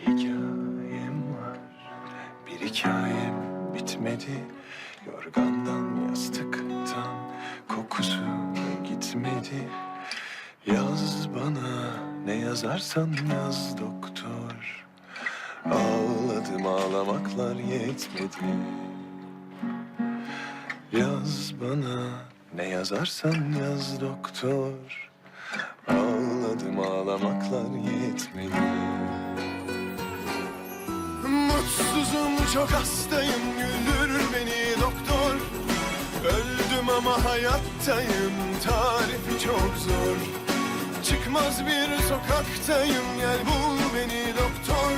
hikayem var. Bir hikayem bitmedi. Yorgandan yastıktan kokusu gitmedi. Yaz bana ne yazarsan yaz doktor. Ağladım ağlamaklar yetmedi. Yaz bana ne yazarsan yaz doktor. Ağladım ağlamaklar yetmedi çok hastayım güldürür beni doktor. Öldüm ama hayattayım tarifi çok zor. Çıkmaz bir sokaktayım gel bul beni doktor.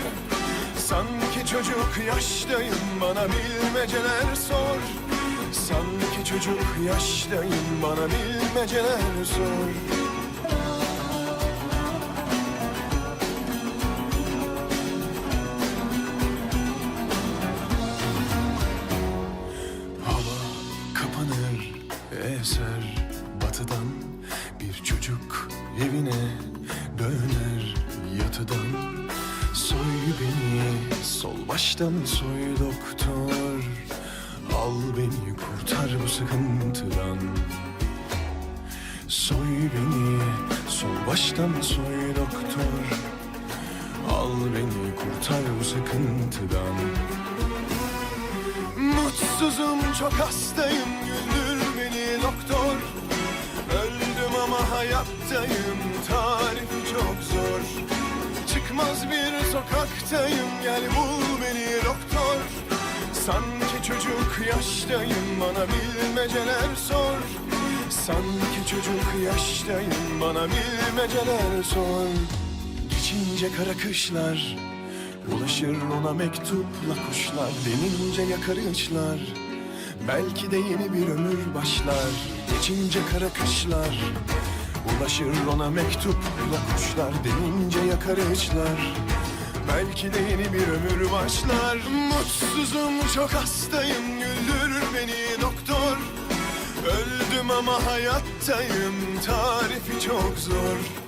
Sanki çocuk yaştayım bana bilmeceler sor. Sanki çocuk yaştayım bana bilmeceler sor kapanır eser. Batıdan Bir çocuk evine döner yatıdan. Soy beni sol baştan soy doktor. Al beni kurtar bu sıkıntıdan. Soy beni sol baştan soy doktor. Al beni kurtar bu sıkıntıdan Mutsuzum çok hastayım. Güldür beni doktor. Öldüm ama hayattayım. Tarifi çok zor. Çıkmaz bir sokaktayım. Gel bul beni doktor. Sanki çocuk yaştayım. Bana bilmeceler sor. Sanki çocuk yaştayım. Bana bilmeceler sor. Geçince kara kışlar Ulaşır ona mektupla kuşlar Denince yakar ışlar Belki de yeni bir ömür başlar Geçince kara kışlar. Ulaşır ona mektupla kuşlar Denince yakar ışlar Belki de yeni bir ömür başlar. Mutsuzum çok hastayım Güldürür beni doktor. Öldüm ama hayattayım Tarifi çok zor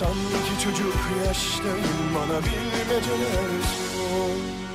Sanki çocuk yaştayım Bana bilmeceler sor